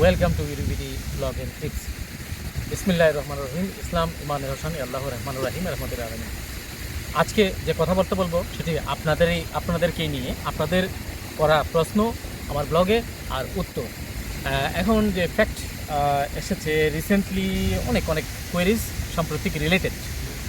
Welcome to ইউরিবিডি blog and tips. ইসমিল্লাহ রহমান রহিম। ইসলাম ইমান রহসান আল্লাহ রহমান রাহিম রহমতুল আলমিন। আজকে যে কথাবার্তা বলব, সেটি আপনাদেরই, আপনাদেরকেই নিয়ে আপনাদের করা প্রশ্ন, আমার ব্লগে আর উত্তর। এখন যে ফ্যাক্ট এসেছে রিসেন্টলি অনেক অনেক কোয়েরিজ সাম্প্রতিক রিলেটেড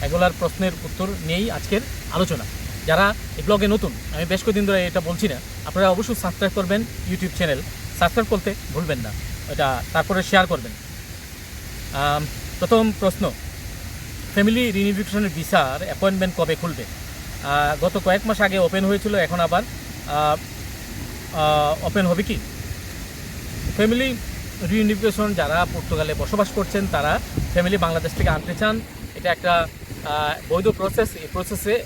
এগুলার প্রশ্নের উত্তর নিয়েই আজকের আলোচনা। যারা এই ব্লগে নতুন, আমি বেশ কয়েকদিন ধরে এটা বলছি না, আপনারা অবশ্যই সাবস্ক্রাইব করবেন ইউটিউব চ্যানেল সাবস্ক্রাইব করতে ভুলবেন না। এটা তারপরে শেয়ার করবেন। প্রথম প্রশ্ন ফ্যামিলি রিনিউভিকেশনের ভিসার অ্যাপয়েন্টমেন্ট কবে খুলবে? গত কয়েক মাস আগে ওপেন হয়েছিল, এখন আবার ওপেন হবে কি? ফ্যামিলি রিউনিফিকেশন যারা পর্তুগালে বসবাস করছেন, তারা ফ্যামিলি বাংলাদেশ থেকে আনতে চান। এটা একটা বৈধ প্রসেস এই প্রসেসে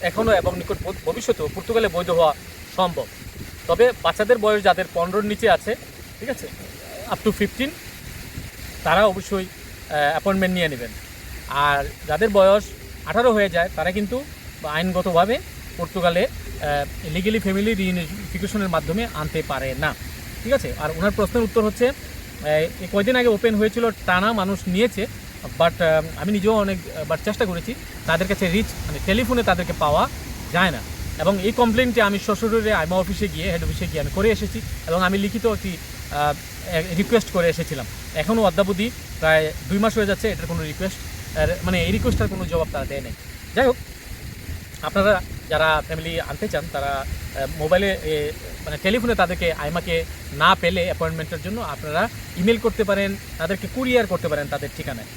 এখনও এবং নিকট ভব- ভবিষ্যতেও পর্তুগালে বৈধ হওয়া সম্ভব। তবে বাচ্চাদের বয়স যাদের পনেরোর নিচে আছে ঠিক আছে? আপ টু ফিফটিন তারা অবশ্যই অ্যাপয়েন্টমেন্ট নিয়ে নেবেন। আর যাদের বয়স আঠারো হয়ে যায়, তারা কিন্তু আইনগতভাবে পর্তুগালে লিগেলি ফ্যামিলি রিউনিফিকেশনের মাধ্যমে আনতে পারে না। ঠিক আছে? আর ওনার প্রশ্নের উত্তর হচ্ছে কয়দিন আগে ওপেন হয়েছিল, টানা মানুষ নিয়েছে বাট আমি নিজেও অনেক বার চেষ্টা করেছি, তাদের কাছে রিচ মানে টেলিফোনে তাদেরকে পাওয়া যায় না। এবং এই কমপ্লেনটি আমি শ্বশুরের আইমা অফিসে গিয়ে হেড অফিসে গিয়ে আমি করে এসেছি, এবং আমি লিখিত একটি রিকোয়েস্ট করে এসেছিলাম। এখনও অদ্যাবধি প্রায় দুই মাস হয়ে যাচ্ছে এটার কোনো রিকোয়েস্ট মানে এই রিকোয়েস্টটার কোনো জবাব তারা দেয় নাই যাই হোক, আপনারা যারা ফ্যামিলি আনতে চান, তারা মোবাইলে মানে টেলিফোনে তাদেরকে আইমাকে না পেলে অ্যাপয়েন্টমেন্টের জন্য আপনারা ইমেল করতে পারেন, তাদেরকে কুরিয়ার করতে পারেন তাদের ঠিকানায়।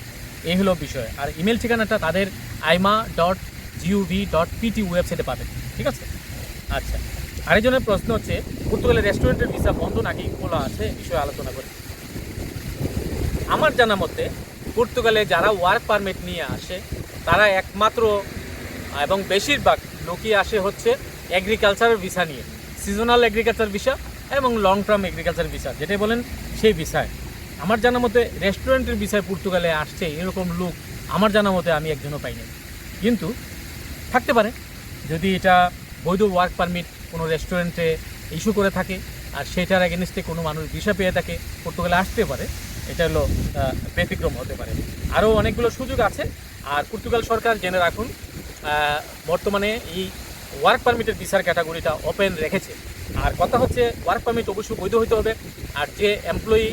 এই হলো বিষয়। আর ইমেল ঠিকানাটা তাদের আইমা ডট জিউভি ডট পিটি ওয়েবসাইটে পাবেন। ঠিক আছে? আচ্ছা। আরেকজনের প্রশ্ন হচ্ছে, পর্তুগালের রেস্টুরেন্টের ভিসা বন্ধ নাকি খোলা আছে বিষয়ে আলোচনা করি। আমার জানা মতে, পর্তুগালে যারা ওয়ার্ক পারমিট নিয়ে আসে, তারা একমাত্র এবং বেশিরভাগ লোকই আসে হচ্ছে এগ্রিকালচার ভিসা নিয়ে। সিজনাল এগ্রিকালচার ভিসা এবং লং টার্ম এগ্রিকালচার ভিসা, যেটাই বলেন সেই ভিসায়। আমার জানা মতে রেস্টুরেন্টের ভিসায় পর্তুগালে আসছে এরকম লোক আমার জানা মতে আমি একজনও পাইনি। কিন্তু, থাকতে পারে, যদি এটা বৈধ ওয়ার্ক পারমিট কোনো রেস্টুরেন্টে ইস্যু করে থাকে, আর সেটার এগেনস্টে কোনো মানুষ ভিসা পেয়ে থাকে পর্তুগালে আসতে পারে। এটা হলো ব্যতিক্রম হতে পারে। আরও অনেকগুলো সুযোগ আছে, আর পর্তুগাল সরকার জেনে রাখুন বর্তমানে এই ওয়ার্ক পারমিটের ভিসার ক্যাটাগরিটা ওপেন রেখেছে। আর কথা হচ্ছে ওয়ার্ক পারমিট অবশ্যই বৈধ হতে হবে, আর যে এমপ্লয়ি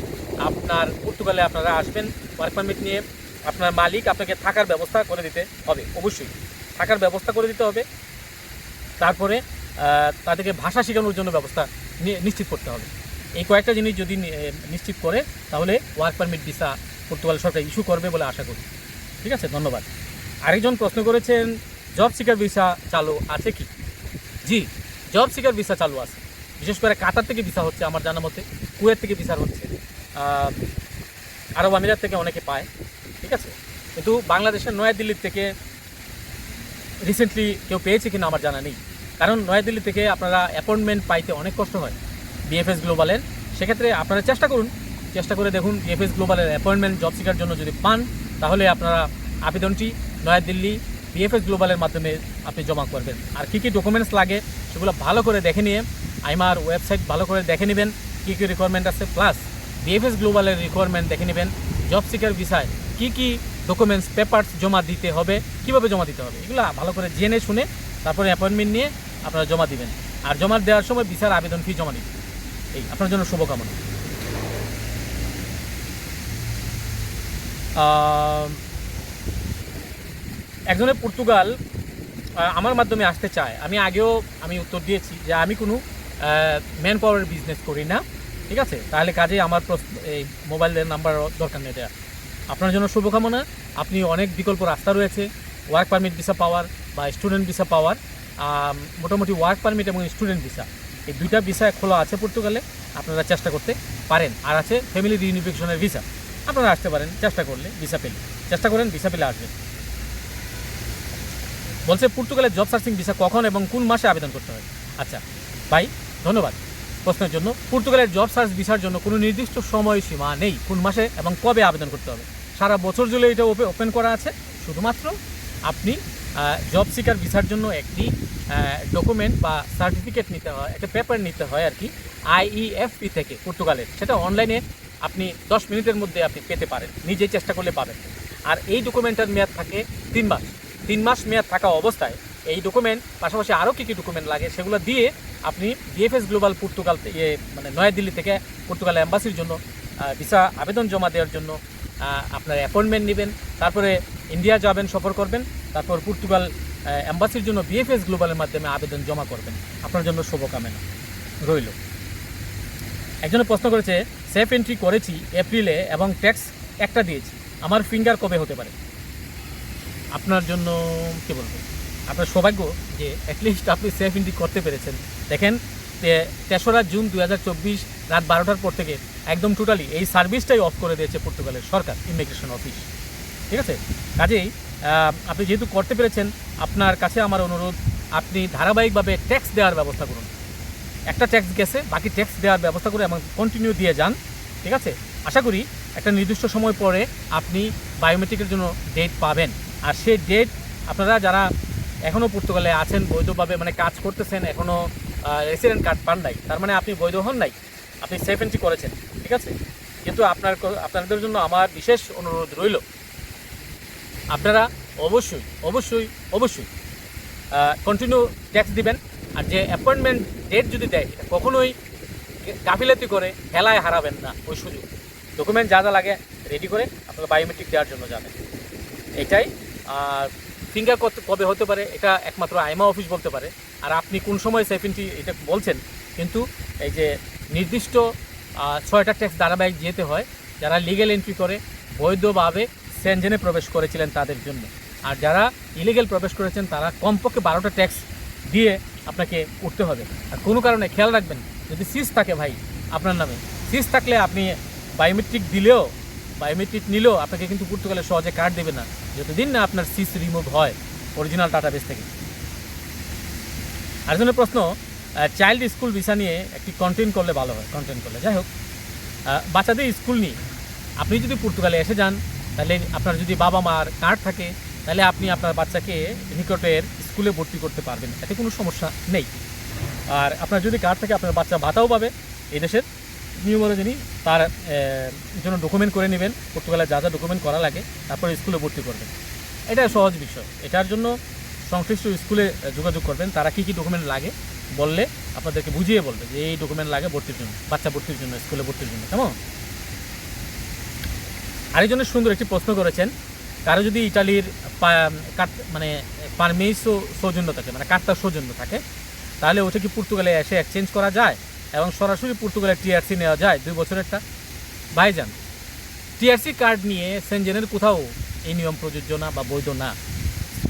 আপনার পর্তুগালে আপনারা আসবেন ওয়ার্ক পারমিট নিয়ে আপনার মালিক আপনাকে থাকার ব্যবস্থা করে দিতে হবে, অবশ্যই। থাকার ব্যবস্থা করে দিতে হবে। তারপরে তাদেরকে ভাষা শেখানোর জন্য ব্যবস্থা নিশ্চিত করতে হবে। এই কয়েকটা জিনিস যদি নিশ্চিত করে, তাহলে ওয়ার্ক পারমিট ভিসা পর্তুগাল সরকার ইস্যু করবে বলে আশা করি। ঠিক আছে? ধন্যবাদ। আরেকজন প্রশ্ন করেছেন জব সিকার ভিসা চালু আছে কি? জি জব সিকার ভিসা চালু আছে। বিশেষ করে কাতার থেকে ভিসা হচ্ছে আমার জানা মতে, কুয়েত থেকে ভিসা হচ্ছে। আরব আমিরাত থেকে অনেকে পায়। ঠিক আছে? কিন্তু বাংলাদেশের নয়াদিল্লির থেকে রিসেন্টলি কেউ পেয়েছে কিনা আমার জানা নেই। কারণ নয়াদিল্লি থেকে আপনারা অ্যাপয়েন্টমেন্ট পাইতে অনেক কষ্ট হয় বিএফএস গ্লোবালের সেক্ষেত্রে আপনারা চেষ্টা করুন, চেষ্টা করে দেখুন বিএফএস গ্লোবালের অ্যাপয়েন্টমেন্ট জব সিকার জন্য যদি পান, তাহলে আপনারা আবেদনটি নয়াদিল্লি বিএফএস গ্লোবালের মাধ্যমে আপনি জমা করবেন। আর কী কী ডকুমেন্টস লাগে সেগুলো ভালো করে দেখে নিয়ে আইমার ওয়েবসাইট ভালো করে দেখে নেবেন, কী কী রিকোয়ারমেন্ট আছে প্লাস বিএফএস গ্লোবালের রিকোয়ারমেন্ট দেখে নেবেন জব সিকার ভিসায় কী কী ডকুমেন্টস পেপারস জমা দিতে হবে, কীভাবে জমা দিতে হবে, এগুলো ভালো করে জেনে শুনে তারপরে অ্যাপয়েন্টমেন্ট নিয়ে আপনারা জমা দিবেন। আর জমা দেওয়ার সময় বিচার আবেদন ফি জমা দিবেন এই, আপনার জন্য শুভকামনা। একজনের পর্তুগাল আমার মাধ্যমে আসতে চায়। আমি আগেও আমি উত্তর দিয়েছি যে আমি কোনো ম্যান পাওয়ারের বিজনেস করি না। ঠিক আছে? তাহলে কাজে আমার এই মোবাইলের নাম্বার দরকার নেই দেওয়া আপনার জন্য শুভকামনা। আপনি অনেক বিকল্প রাস্তা রয়েছে। ওয়ার্ক পারমিট ভিসা পাওয়ার বা স্টুডেন্ট ভিসা পাওয়ার। মোটামুটি ওয়ার্ক পারমিট এবং স্টুডেন্ট ভিসা এই দুইটা ভিসা খোলা আছে পর্তুগালে, আপনারা চেষ্টা করতে পারেন। আর আছে ফ্যামিলি রিউনিফিকেশনের ভিসা আপনারা আসতে পারেন, চেষ্টা করলে ভিসা পেলে। চেষ্টা করেন ভিসা পেলে আসবেন। বলছে পর্তুগালের জব সার্চিং ভিসা কখন এবং কোন মাসে আবেদন করতে হয়? আচ্ছা ভাই, ধন্যবাদ। প্রশ্নের জন্য, পর্তুগালের জব সার্চ ভিসার জন্য কোনো নির্দিষ্ট সময়সীমা নেই, কোন মাসে এবং কবে আবেদন করতে হবে। সারা বছর জুড়ে এটা ওপেন করা আছে। শুধুমাত্র আপনি জব সিকার ভিসার জন্য একটি ডকুমেন্ট বা সার্টিফিকেট নিতে হয়, একটা পেপার নিতে হয় আর কি আইইএফপি থেকে পর্তুগালের। সেটা অনলাইনে আপনি দশ মিনিটের মধ্যে আপনি পেতে পারেন, নিজেই চেষ্টা করলে পাবেন। আর এই ডকুমেন্টের মেয়াদ থাকে তিন মাস। তিন মাস মেয়াদ থাকা অবস্থায় এই ডকুমেন্ট পাশাপাশি আরও কী কী ডকুমেন্ট লাগে সেগুলো দিয়ে আপনি বিএফএস গ্লোবাল পর্তুগাল থেকে মানে নয়াদিল্লি থেকে পর্তুগাল অ্যাম্বাসির জন্য ভিসা আবেদন জমা দেওয়ার জন্য আপনার অ্যাপয়েন্টমেন্ট নেবেন। তারপরে ইন্ডিয়া যাবেন, সফর করবেন। তারপর পর্তুগাল অ্যাম্বাসির জন্য বিএফএস গ্লোবালের মাধ্যমে আবেদন জমা করবেন। আপনার জন্য শুভকামনা। রইল। একজনে প্রশ্ন করেছে সেফ এন্ট্রি করেছি এপ্রিলে এবং ট্যাক্স একটা দিয়েছি। আমার ফিঙ্গার কবে হতে পারে? আপনার জন্য কি বলব? আপনার সৌভাগ্য যে অ্যাটলিস্ট আপনি সেফ এন্ট্রি করতে পেরেছেন। দেখেন তেসরা জুন দু হাজার চব্বিশ রাত বারোটার পর থেকে একদম টোটালি এই সার্ভিসটাই অফ করে দিয়েছে পর্তুগালের সরকার ইমিগ্রেশন অফিস ঠিক আছে? কাজেই আপনি যেহেতু করতে পেরেছেন, আপনার কাছে আমার অনুরোধ, আপনি ধারাবাহিকভাবে ট্যাক্স দেওয়ার ব্যবস্থা করুন। একটা ট্যাক্স গেছে, বাকি ট্যাক্স দেওয়ার ব্যবস্থা করে এবং কন্টিনিউ দিয়ে যান, ঠিক আছে? আশা করি একটা নির্দিষ্ট সময় পরে আপনি বায়োমেট্রিকের জন্য ডেট পাবেন। আর সেই ডেট আপনারা যারা এখনও পর্তুগালে আছেন, বৈধভাবে মানে কাজ করতেছেন এখনও রেসিডেন্ট কার্ড পান নাই, তার মানে আপনি বৈধ হন নাই, আপনি সেফ এন্ট্রি করেছেন, ঠিক আছে? কিন্তু আপনার আপনাদের জন্য আমার বিশেষ অনুরোধ রইল আপনারা অবশ্যই অবশ্যই অবশ্যই কন্টিনিউ ট্যাক্স দিবেন। আর যে অ্যাপয়েন্টমেন্ট ডেট যদি দেয়, এটা কখনোই গাফিলাতি করে হেলায় হারাবেন না, ওই সুযোগ। ডকুমেন্ট যা যা লাগে রেডি করে আপনারা বায়োমেট্রিক দেওয়ার জন্য যাবেন। এটাই, আর ফিঙ্গার কত কবে হতে পারে, এটা একমাত্র আইমা অফিস বলতে পারে। আর আপনি কোন সময় সেফিনটি এটা বলছেন, কিন্তু এই যে নির্দিষ্ট ছয়টা ট্যাক্স ধারাবাহিক যেতে হয়, যারা লিগেল এন্ট্রি করে, বৈধভাবে সেনজেনে প্রবেশ করেছিলেন তাদের জন্য। আর যারা ইলিগেল প্রবেশ করেছেন, তারা কমপক্ষে বারোটা ট্যাক্স দিয়ে আপনাকে উঠতে হবে। আর কোনো কারণে, খেয়াল রাখবেন, যদি সিস থাকে ভাই, আপনার নামে সিস থাকলে আপনি বায়োমেট্রিক দিলেও বায়োমেট্রিক নিলেও আপনাকে কিন্তু পর্তুগালে সহজে কার্ড দেবে না। যতদিন না আপনার সিস রিমুভ হয় অরিজিনাল ডাটাবেস থেকে। আরেকজনের প্রশ্ন চাইল্ড স্কুল ভিসা নিয়ে একটি কন্টেন্ট করলে ভালো হয় কন্টেন্ট করলে। যাই হোক বাচ্চাদের স্কুল নিয়ে, আপনি যদি পর্তুগালে এসে যান তাহলে আপনার যদি বাবা মার কার্ড থাকে, তাহলে আপনি আপনার বাচ্চাকে নিকটের স্কুলে ভর্তি করতে পারবেন। এতে কোনো সমস্যা নেই। আর আপনার যদি কার্ড থাকে, আপনার বাচ্চা ভাতাও পাবে। এই দেশের নিয়ম অনুযায়ী তার জন্য ডকুমেন্ট করে নেবেন। পর্তুগালে যা যা ডকুমেন্ট করা লাগে, তারপরে স্কুলে ভর্তি করবেন। এটা সহজ বিষয়। এটার জন্য সংশ্লিষ্ট স্কুলে যোগাযোগ করবেন। তারা কী কী ডকুমেন্ট লাগে বললে আপনাদেরকে বুঝিয়ে বলবে যে এই ডকুমেন্ট লাগে ভর্তির জন্য, বাচ্চা ভর্তির জন্য, স্কুলে ভর্তির জন্য। কেমন? আরেকজনের সুন্দর একটি প্রশ্ন করেছেন, কারও যদি ইটালির মানে পারমিসো সৌজন্য থাকে মানে কার্তার সৌজন্য থাকে, তাহলে ওটা কি পর্তুগালে এসে এক্সচেঞ্জ করা যায়? এবং সরাসরি পর্তুগালের টিআরসি নেওয়া যায় দুই বছরেরটা? ভাইজান টিআরসি কার্ড নিয়ে সেনজেনের কোথাও এই নিয়ম প্রযোজ্য না বা বৈধ না?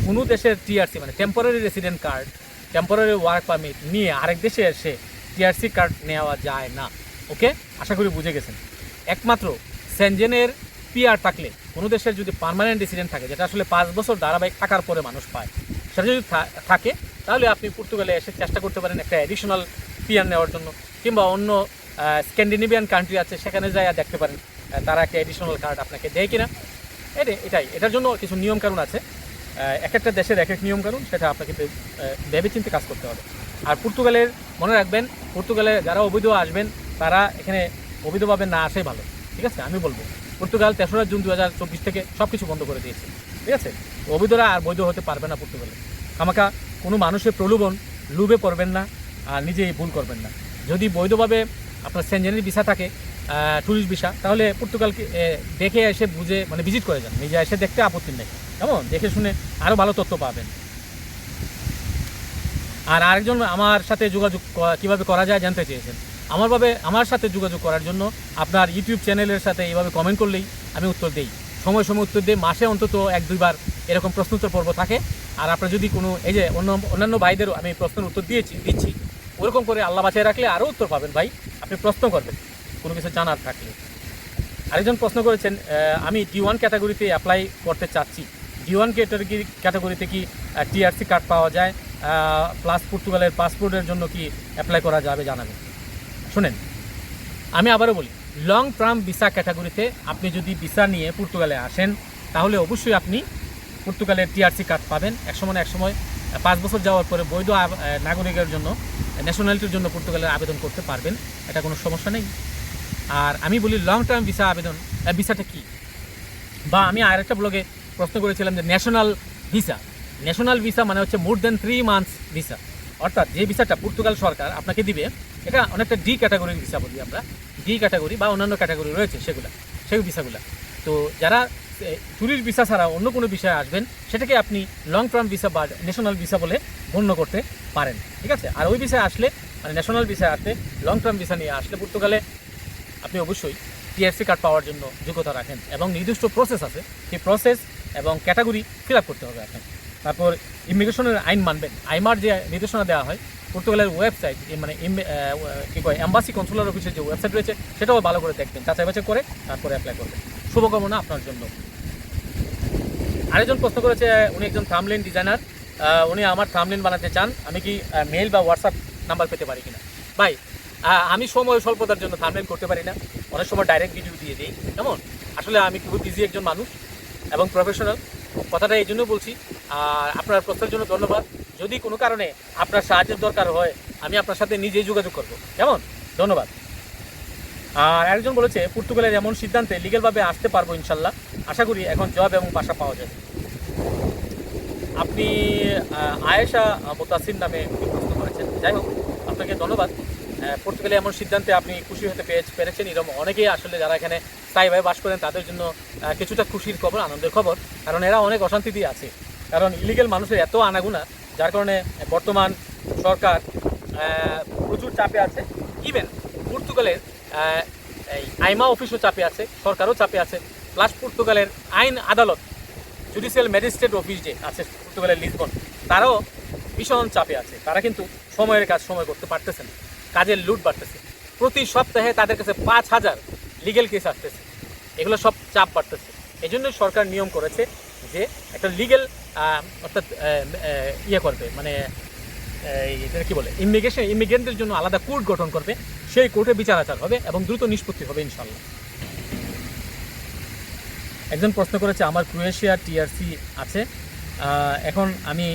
কোনো দেশের টিআরসি মানে temporary resident card temporary work permit নিয়ে আরেক দেশে এসে টিআরসি কার্ড নেওয়া যায় না। ওকে আশা করি বুঝে গেছেন। একমাত্র সেনজেনের পিআর থাকলে কোনো দেশের যদি পার্মানেন্ট রেসিডেন্ট থাকে যেটা আসলে পাঁচ বছর ধারাবাহিক থাকার পরে মানুষ পায় সেটা যদি থাকে তাহলে আপনি পর্তুগালে এসে চেষ্টা করতে পারেন একটা অ্যাডিশনাল পিআর নেওয়ার জন্য কিংবা অন্য স্ক্যান্ডিনেভিয়ান কান্ট্রি আছে সেখানে যায় দেখতে পারেন তারা একটা অ্যাডিশনাল কার্ড আপনাকে দেয় কিনা। এটা এটাই এটার জন্য কিছু নিয়ম কানুন আছে। এক একটা দেশের এক এক নিয়ম কানুন সেটা আপনাকে ভে- আহ, ভেবেচিন্তে কাজ করতে হবে। আর পর্তুগালের মনে রাখবেন পর্তুগালে যারা অবৈধ আসবেন তারা এখানে অবৈধভাবে না আসাই ভালো ঠিক আছে? আমি বলব। পর্তুগাল তেসরা জুন দু হাজার চব্বিশ থেকে সব কিছু বন্ধ করে দিয়েছে। ঠিক আছে? অবৈধরা আর বৈধ হতে পারবে না পর্তুগালে। আমাকা কোনো মানুষের প্রলোভন লুবে পড়বেন না আর নিজেই ভুল করবেন না। যদি বৈধভাবে আপনার সেনজেনের ভিসা থাকে ট্যুরিস্ট ভিসা, তাহলে পর্তুগালকে দেখে এসে বুঝে মানে ভিজিট করে যান। নিজে এসে দেখতে আপত্তি নেই। কেমন? দেখে শুনে আরও ভালো তথ্য পাবেন। আর আরেকজন আমার সাথে যোগাযোগ কীভাবে করা যায় জানতে চেয়েছেন। আমার ভাবে আমার সাথে যোগাযোগ করার জন্য আপনার ইউটিউব চ্যানেলের সাথে এইভাবে কমেন্ট করলেই আমি উত্তর দিই। সময় সময় উত্তর দিই মাসে অন্তত এক, দুইবার এরকম প্রশ্নোত্তর পর্ব থাকে। আর আপনার যদি কোনো, এই যে অন্য, অন্যান্য ভাইদেরও আমি প্রশ্নের উত্তর দিয়েছি, দিচ্ছি, ওরকম করে আল্লাহ বাঁচিয়ে রাখলে আরও উত্তর পাবেন ভাই। আপনি প্রশ্ন করবেন, কোনো কিছু জানার থাকলে। আরেকজন প্রশ্ন করেছেন আমি ডি ওয়ান ক্যাটাগরিতে অ্যাপ্লাই করতে চাচ্ছি। ডি ওয়ান ক্যাটাগরি ক্যাটাগরিতে কি টিআরসি কার্ড পাওয়া যায়? প্লাস পর্তুগালের পাসপোর্টের জন্য কি অ্যাপ্লাই করা যাবে জানাবেন। শুনেন, আমি আবারও বলি লং টার্ম ভিসা ক্যাটাগরিতে আপনি যদি ভিসা নিয়ে পর্তুগালে আসেন, তাহলে অবশ্যই আপনি পর্তুগালের টিআরসি কার্ড পাবেন। একসময় না একসময় পাঁচ বছর যাওয়ার পরে বৈধ নাগরিকের জন্য ন্যাশনালিটির জন্য পর্তুগালের আবেদন করতে পারবেন। এটা কোনো সমস্যা নেই। আর আমি বলি লং টার্ম ভিসা আবেদন ভিসাটা কি? বা আমি আরেকটা ব্লগে প্রশ্ন করেছিলাম যে ন্যাশনাল ভিসা ন্যাশনাল ভিসা মানে হচ্ছে more than three months visa অর্থাৎ যে ভিসাটা পর্তুগাল সরকার আপনাকে দিবে এটা অনেকটা ডি ক্যাটাগরির ভিসা বলি আমরা। ডি ক্যাটাগরি বা অন্যান্য ক্যাটাগরি রয়েছে সেগুলা, সেই ভিসাগুলা তো যারা ট্যুরিস্ট ভিসা ছাড়া অন্য কোনো বিষয়ে আসবেন, সেটাকে আপনি লং টার্ম ভিসা বা ন্যাশনাল ভিসা বলে গণ্য করতে পারেন, ঠিক আছে? আর ওই বিষয়ে আসলে মানে ন্যাশনাল ভিসা আসলে লং টার্ম ভিসা নিয়ে আসলে পর্তুগালে আপনি অবশ্যই টিআরসি কার্ড পাওয়ার জন্য যোগ্যতা রাখেন এবং নির্দিষ্ট প্রসেস আছে। সেই প্রসেস এবং ক্যাটাগরি ফিল করতে হবে আপনাকে। তারপর ইমিগ্রেশনের আইন মানবেন। আইমার যে নির্দেশনা দেওয়া হয়, পর্তুগালের ওয়েবসাইট মানে কী কয় অ্যাম্বাসি কনসুলার অফিসের যে ওয়েবসাইট রয়েছে, সেটাও ভালো করে দেখবেন, যাচাই বাছাই করে তারপরে অ্যাপ্লাই করবেন। শুভকামনা আপনার জন্য। আরেকজন প্রশ্ন করেছে, উনি একজন থামলেন ডিজাইনার উনি আমার থামলেন বানাতে চান, আমি কি মেল বা হোয়াটসঅ্যাপ নাম্বার পেতে পারি কিনা? ভাই আমি সময় স্বল্পতার জন্য থামলেন করতে পারি না। অনেক সময় ডাইরেক্ট ভিডিও দিয়ে দিই, কেমন? আসলে আমি খুব বিজি একজন মানুষ এবং প্রফেশনাল কথাটা এই জন্য বলছি আর আপনার প্রশ্নের জন্য ধন্যবাদ। যদি কোনো কারণে আপনার সাহায্যের দরকার হয়, আমি আপনার সাথে নিজেই যোগাযোগ করব। কেমন? ধন্যবাদ। আর একজন বলেছে, পর্তুগালের এমন সিদ্ধান্তে লিগেলভাবে আসতে পারব ইনশাল্লাহ। আশা করি এখন জব এবং বাসা পাওয়া যাবে। আপনি আয়েশা মোতাসির নামে প্রশ্ন করেছেন। যাই হোক, আপনাকে ধন্যবাদ। পর্তুগালে এমন সিদ্ধান্তে আপনি খুশি হতে পেরে পেরেছেন। এরকম অনেকেই আসলে যারা এখানে স্থায়ীভাবে বাস করেন, তাদের জন্য কিছুটা খুশির খবর, আনন্দের খবর। কারণ এরা অনেক অশান্তিতেই আছে। কারণ ইলিগেল মানুষের এত আনাগুনা, যার কারণে বর্তমান সরকার প্রচুর চাপে আছে। ইভেন পর্তুগালের এই আইমা অফিসও চাপে আছে, সরকারও চাপে আছে। প্লাস পর্তুগালের আইন আদালত জুডিশিয়াল ম্যাজিস্ট্রেট অফিস যে আছে পর্তুগালের লিসবন তারাও ভীষণ চাপে আছে। তারা কিন্তু সময়ের কাজ সময় করতে পারতেছে না। কাজের লুট বাড়তেছে। প্রতি সপ্তাহে তাদের কাছে পাঁচ হাজার লিগেল কেস আসতেছে। এগুলো সব চাপ বাড়তেছে। এই জন্য সরকার নিয়ম করেছে যে একটা লিগেল অর্থাৎ ইয়ে করবে মানে কি বলে ইমিগ্রেশন ইমিগ্রেন্টদের জন্য আলাদা কোর্ট গঠন করবে, সেই কোর্টে বিচার আচার হবে এবং দ্রুত নিষ্পত্তি হবে ইনশাল্লাহ একজন প্রশ্ন করেছে, আমার ক্রোয়েশিয়া টিআরসি আছে এখন আমি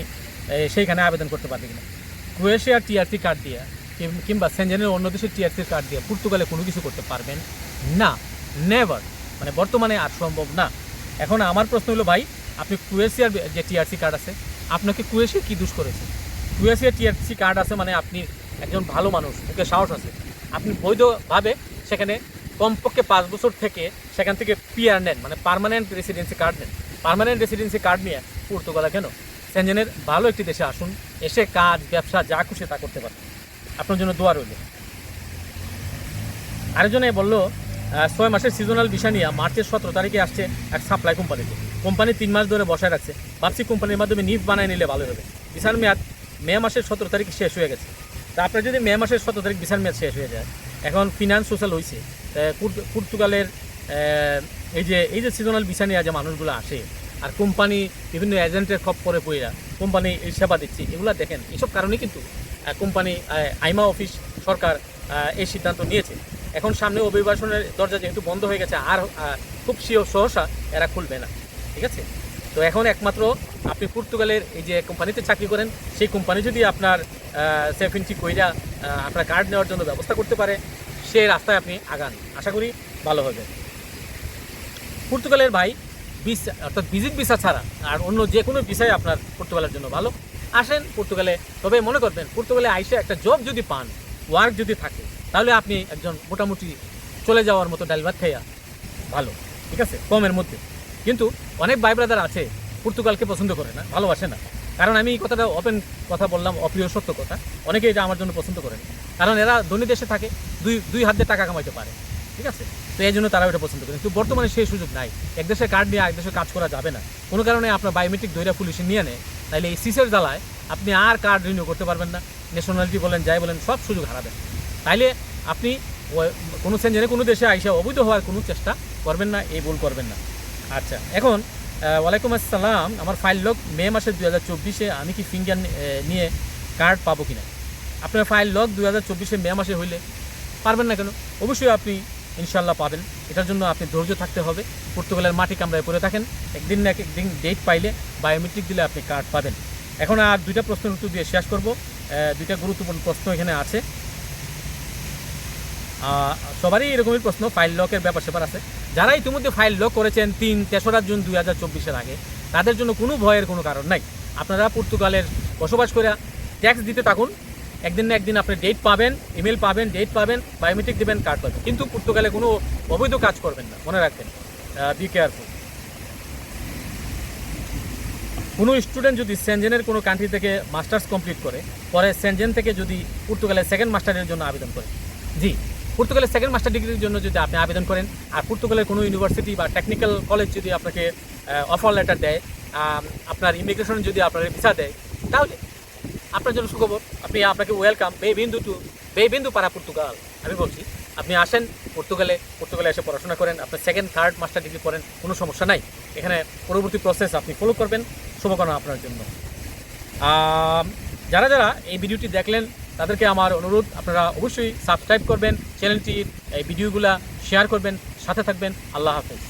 সেইখানে আবেদন করতে পারবি কিনা? ক্রোয়েশিয়ার টিআরসি কার্ড দিয়ে কিংবা সেনজেনের অন্য দেশের টিআরসি কার্ড দিয়ে পর্তুগালে কোনো কিছু করতে পারবেন? না নেভার মানে বর্তমানে আর সম্ভব না। এখন আমার প্রশ্ন হলো, ভাই আপনি ক্রোয়েশিয়ার যে টিআরসি কার্ড আছে, আপনাকে ক্রোয়েশিয়া কী দুষ করেছে? ক্রোয়েশিয়ার টিআরসি কার্ড আছে মানে আপনি একজন ভালো মানুষ, মুখে সাহস আছে। আপনি বৈধভাবে সেখানে কমপক্ষে পাঁচ বছর থেকে সেখান থেকে পিআর নেন মানে পার্মানেন্ট রেসিডেন্সি কার্ড নেন। পার্মানেন্ট রেসিডেন্সি কার্ড নিয়ে পর্তুগালা কেন? সেনজেনের ভালো একটি দেশে আসুন, এসে কাজ, ব্যবসা, যা খুশি তা করতে পারেন। আপনার জন্য দোয়া রইল। আরেকজনে বলল ছয় মাসের সিজনাল ভিসা নিয়ে মার্চের সতেরো তারিখে আসছে এক সাপ্লাই কোম্পানিতে কোম্পানি তিন মাস ধরে বসায় রাখছে। ভাবছি কোম্পানির মাধ্যমে নিফ বানায় নিলে ভালো হবে। ভিসার মেয়াদ মে মাসের সতেরো তারিখ শেষ হয়ে গেছে। তা আপনার যদি মে মাসের সতেরো তারিখ ভিসার মেয়াদ শেষ হয়ে যায়, এখন ফিনান্স সোশ্যাল হয়েছে পর্তুগালের এই যে এই যে সিজনাল ভিসা নিয়ে যে মানুষগুলো আসে, আর কোম্পানি বিভিন্ন এজেন্টের খপ করে পইরা কোম্পানি এই সেবা দিচ্ছে, এগুলো দেখেন, এসব কারণে কিন্তু কোম্পানি আইমা অফিস সরকার এই সিদ্ধান্ত নিয়েছে। এখন সামনে অভিবাসনের দরজা যেহেতু বন্ধ হয়ে গেছে, আর খুব সিও, সহসা এরা খুলবে না, ঠিক আছে? তো এখন একমাত্র আপনি পর্তুগালের এই যে কোম্পানিতে চাকরি করেন, সেই কোম্পানি যদি আপনার সেফ সেফিনটি কইরা আপনার কার্ড নেওয়ার জন্য ব্যবস্থা করতে পারে সেই রাস্তায় আপনি আগান। আশা করি ভালো হবে। পর্তুগালের ভাই ভিসা অর্থাৎ ভিজিট ভিসা ছাড়া আর অন্য যে কোনো ভিসাই আপনার পর্তুগালের জন্য ভালো। আসেন পর্তুগালে। তবে মনে করবেন, পর্তুগালে আইসে একটা জব যদি পান, ওয়ার্ক যদি থাকে তাহলে আপনি একজন মোটামুটি চলে যাওয়ার মতো ডাল ভাত খাইয়া ভালো, ঠিক আছে? কমের মধ্যে। কিন্তু অনেক ভাই ব্রাদার আছে, পর্তুগালকে পছন্দ করে না, ভালোবাসে না। কারণ আমি এই কথাটা ওপেন কথা বললাম, অপ্রিয় সত্য কথা। অনেকে এটা আমার জন্য পছন্দ করে কারণ এরা ধনী দেশে থাকে, দুই দুই হাত টাকা কামাইতে পারে, ঠিক আছে? তো এই জন্য তারা ওটা পছন্দ করে কিন্তু বর্তমানে সেই সুযোগ নাই। এক দেশের কার্ড নিয়ে এক দেশে কাজ করা যাবে না। কোনো কারণে আপনার বায়োমেট্রিক দৈরা পুলিশে নিয়ে নেয় তাহলে এই সিসের জ্বালায় আপনি আর কার্ড রিনিউ করতে পারবেন না। ন্যাশনালিটি বলেন, যাই বলেন, সব সুযোগ হারাবেন। তাইলে আপনি কোনো সেঞ্জনে কোনো দেশে আইসা অবৈধ হওয়ার কোনো চেষ্টা করবেন না, এই ভুল করবেন না। আচ্ছা এখন ওয়ালাইকুম আসসালাম, আমার ফাইল লগ মে মাসের দু হাজার চব্বিশে আমি কি ফিঙ্গার নিয়ে কার্ড পাবো কিনা? আপনার ফাইল লগ দুই হাজার চব্বিশে মে মাসে হইলে পারবেন না কেন? অবশ্যই আপনি ইনশাল্লাহ পাবেন। এটার জন্য আপনি ধৈর্য থাকতে হবে। পর্তুগালের মাটি কামড়ায় পড়ে থাকেন। একদিন না একদিন ডেট পাইলে বায়োমেট্রিক দিলে আপনি কার্ড পাবেন। এখন আর দুইটা প্রশ্নের উত্তর দিয়ে শেষ করব। দুইটা গুরুত্বপূর্ণ প্রশ্ন এখানে আছে। সবারই এরকমই প্রশ্ন ফাইল লকের ব্যাপার স্যাপার আছে। যারা ইতিমধ্যে ফাইল লক করেছেন তিন তেসরা জুন দুই হাজার চব্বিশের আগে, তাদের জন্য কোনো ভয়ের কোনো কারণ নাই। আপনারা পর্তুগালের বসবাস করে ট্যাক্স দিতে থাকুন। একদিন না একদিন আপনি ডেট পাবেন ইমেল পাবেন ডেট পাবেন বায়োমেট্রিক দেবেন কার্ড পাবেন। কিন্তু পর্তুগালে কোনো অবৈধ কাজ করবেন না, মনে রাখবেন। বি কেয়ারফুল কোনো স্টুডেন্ট যদি সেনজেনের কোনো কান্ট্রি থেকে মাস্টার্স কমপ্লিট করে, পরে সেনজেন থেকে যদি পর্তুগালের সেকেন্ড মাস্টারের জন্য আবেদন করে। জি। পর্তুগালের সেকেন্ড মাস্টার ডিগ্রির জন্য যদি আপনি আবেদন করেন, আর পর্তুগালের কোনো ইউনিভার্সিটি বা টেকনিক্যাল কলেজ যদি আপনাকে অফার লেটার দেয় আপনার ইমিগ্রেশন যদি আপনার ভিসা দেয়, তাহলে আপনার জন্য সুখবর। আপনি আপনাকে ওয়েলকাম বে বিন্দু টু, বে বিন্দু পারা পর্তুগাল। আমি বলছি, আপনি আসেন পর্তুগালে পর্তুগালে এসে পড়াশোনা করেন, আপনার সেকেন্ড থার্ড মাস্টার ডিগ্রি করেন কোনো সমস্যা নাই। এখানে পরবর্তী প্রসেস আপনি ফলো করবেন, শুভকামনা আপনার জন্য। যারা যারা এই ভিডিওটি দেখলেন তাদেরকে আমার অনুরোধ, আপনারা অবশ্যই সাবস্ক্রাইব করবেন, চ্যানেলটির এই ভিডিওগুলো শেয়ার করবেন, সাথে থাকবেন। আল্লাহ হাফেজ।